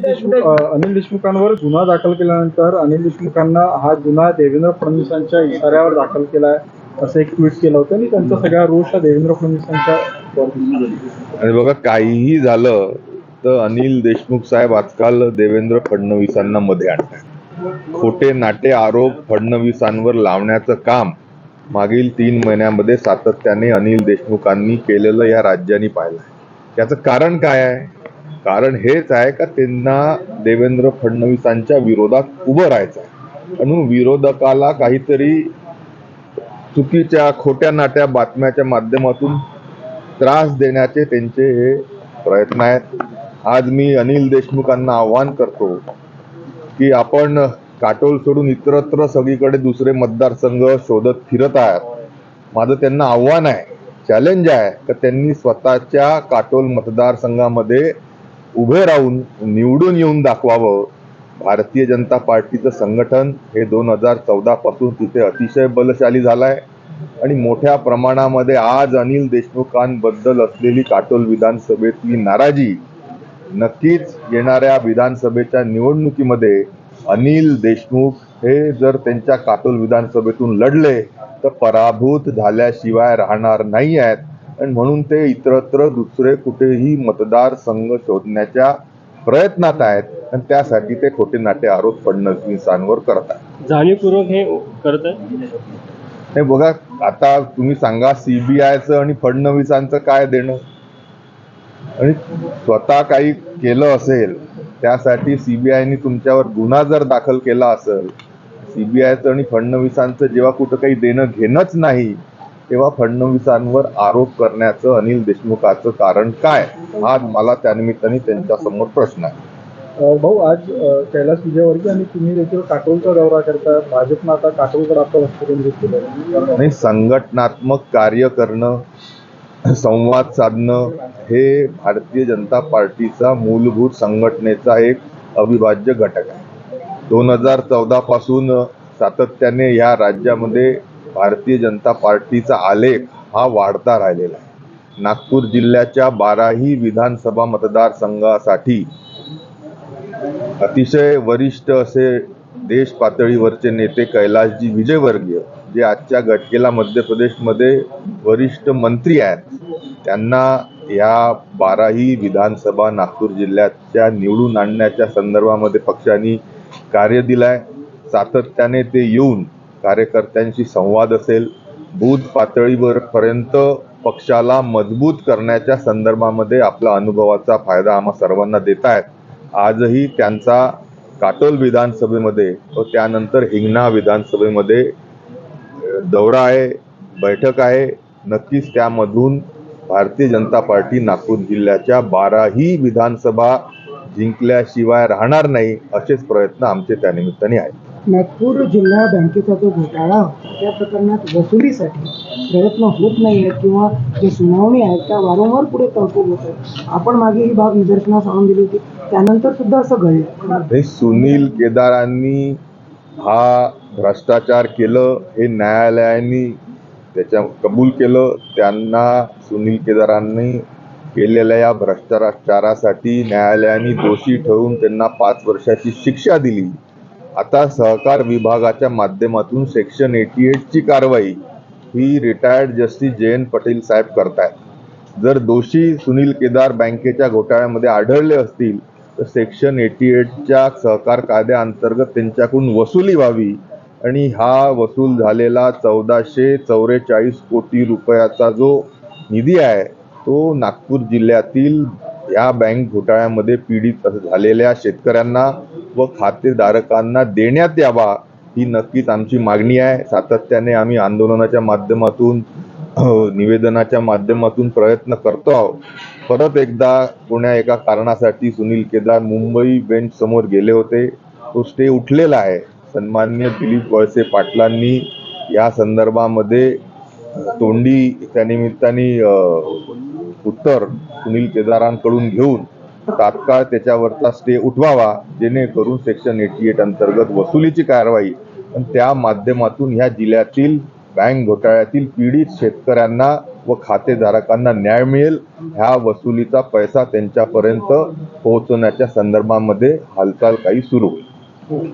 देशमुख अनिल देशमुखांवर गुन्हा दाखल केल्यानंतर अनिल देशमुखांना हा गुन्हा देवेंद्र फडणवीसांच्या इशाऱ्यावर दाखल केला आहे असं एक ट्विट केलं होतं. आणि त्यांचा सगळा रोष हा देवेंद्र फडणवीसांच्या. आणि बघा काहीही झालं तर अनिल देशमुख साहेब आजकाल देवेंद्र फडणवीसांना मध्ये आणतात खोटे नाटे आरोप फडणवीसांवर लावण्याचं काम मागील तीन महिन्यामध्ये सातत्याने अनिल देशमुखांनी केलेलं या राज्याने पाहिलं याचं कारण काय आहे? कारण हेच आहे का त्यांना देवेंद्र फडणवीसांच्या विरोधात उभं राहायचं आहे. म्हणून विरोधकाला काहीतरी चुकीच्या खोट्या नाट्या बातम्याच्या माध्यमातून त्रास देण्याचे त्यांचे हे प्रयत्न आहेत. आज मी अनिल देशमुखांना आव्हान करतो की आपण काटोल सोडून इतरत्र सगळीकडे दुसरे मतदारसंघ शोधत फिरत आहात. माझं त्यांना आव्हान आहे चॅलेंज आहे तर त्यांनी स्वतःच्या काटोल मतदारसंघामध्ये उभे राहून निवडून येऊन दाखवावं. भारतीय जनता पार्टीचं संघटन हे दोन हजार चौदा पासून तिथे अतिशय बलशाली झालंय. आणि मोठ्या प्रमाणामध्ये आज अनिल देशमुखांबद्दल असलेली काटोल विधानसभेतली नाराजी. नक्कीच येणाऱ्या विधानसभेच्या निवडणुकीमध्ये अनिल देशमुख हे जर त्यांच्या काटोल विधानसभेतून लढले तर पराभूत झाल्याशिवाय राहणार नाही आहेत आणि म्हणून ते इतरत्र दुसरे कुठेही मतदारसंघ शोधण्याच्या प्रयत्नात आहेत. आणि त्यासाठी ते खोटे नाटे आरोप फडणवीसांवर करत आहेत जाणीवपूर्वक हे करत आहे हे बघा आता तुम्ही सांगा सीबीआयचं आणि फडणवीसांचं काय देणं? आणि स्वतः काही केलं असेल त्यासाठी सीबीआयने तुमच्यावर गुन्हा जर दाखल केला असेल सीबीआयचं आणि फडणवीसांचं जेव्हा कुठं काही देणं घेणंच नाही तेव्हा फडणवीसांवर आरोप करण्याचं अनिल देशमुखाचं कारण काय? हा मला त्यानिमित्ताने त्यांच्यासमोर प्रश्न आहे. भाऊ आज कैलास विजयवर्गीय आणि तुम्ही देखील काटोलचा दौरा करता भाजपनं आता काटोलकडे आपलं लक्ष केंद्रित केलं आणि संघटनात्मक कार्य करणं संवाद साधणं हे भारतीय जनता पार्टीचा मूलभूत संघटनेचा एक अविभाज्य घटक आहे. दोन हजार चौदा पासून सातत्याने या राज्यामध्ये भारतीय जनता पार्टीचा आलेख हा वाढता राहिलेला आहे. नागपूर जिल्ह्याच्या बाराही विधानसभा मतदारसंघासाठी अतिशय वरिष्ठ असे देश पातळीवरचे नेते कैलासजी विजयवर्गीय जे आजच्या घटकेला मध्य प्रदेशमध्ये वरिष्ठ मंत्री आहेत त्यांना या बाराही विधानसभा नागपूर जिल्ह्याच्या निवडून आणण्याच्या संदर्भामध्ये पक्षांनी कार्य दिलाय. सातत्याने ते येऊन कार्यकर्त्यांशी संवाद असेल बूथ पातळीवरपर्यंत पक्षाला मजबूत करण्याच्या संदर्भामध्ये आपला अनुभवाचा फायदा आम्हा सर्वांना देत आहेत आजही त्यांचा काटोल विधानसभेमध्ये व त्यानंतर हिंगणा विधानसभेमध्ये दौरा आहे बैठक आहे. नक्कीच त्यामधून भारतीय जनता पार्टी नागपूर जिल्ह्याच्या बाराही विधानसभा जिंकल्याशिवाय राहणार नाही असेच प्रयत्न आमचे त्यानिमित्ताने आहेत. नागपूर जिल्हा बँकेचा जो घोटाळा होता त्या प्रकरणात वसुलीसाठी प्रयत्न होत नाही आहेत किंवा जे सुनावणी आहेत त्या वारंवार पुढे तहकूब होत आहेत. आपण मागे ही बाब निदर्शनास आणून दिली होती. त्यानंतर सुद्धा असं घडलं. हे सुनील केदारांनी हा भ्रष्टाचार केलं हे न्यायालयाने त्याच्या कबूल केलं त्यांना सुनील केदारांनी केलेल्या या भ्रष्टाचारासाठी न्यायालयाने दोषी ठरवून त्यांना पाच वर्षाची शिक्षा दिली. आता सहकार विभागाच्या माध्यमातून सेक्शन एटी एटची कारवाई ही रिटायर्ड जस्टिस जयंत पटेल साहेब करतायत. जर दोषी सुनील केदार बँकेच्या घोटाळ्यामध्ये आढळले असतील तर सेक्शन एटी एटच्या सहकार कायद्याअंतर्गत त्यांच्याकडून वसुली व्हावी आणि हा वसूल झालेला चौदाशे चौवेचाळीस कोटी रुपयाचा जो निधी आहे तो नागपूर जिल्ह्यातील या बँक घोटाळ्यामध्ये पीडित झालेल्या शेतकऱ्यांना व खातेधारकांना देण्यात यावा ही नक्कीच आमची मागणी आहे. सातत्याने आम्ही आंदोलनाच्या माध्यमातून निवेदनाच्या माध्यमातून प्रयत्न करतो आहोत. परत एकदा कोण्या एका कारणासाठी सुनील केदार मुंबई बेंच समोर गेले होते. तो स्टे उठलेला आहे. सन्मान्य दिलीप वळसे पाटलांनी या संदर्भामध्ये तोंडी त्यानिमित्ताने उत्तर सुनील केदारांकडून घेऊन तात्काळ त्याच्यावरचा स्टे उठवावा जेणेकरून सेक्शन एटी एट अंतर्गत वसुलीची कारवाई आणि त्या माध्यमातून ह्या जिल्ह्यातील बँक घोटाळ्यातील पीडित शेतकऱ्यांना व खातेधारकांना न्याय मिळेल. ह्या वसुलीचा पैसा त्यांच्यापर्यंत पोहोचवण्याच्या संदर्भामध्ये हालचाल काही सुरू. होईल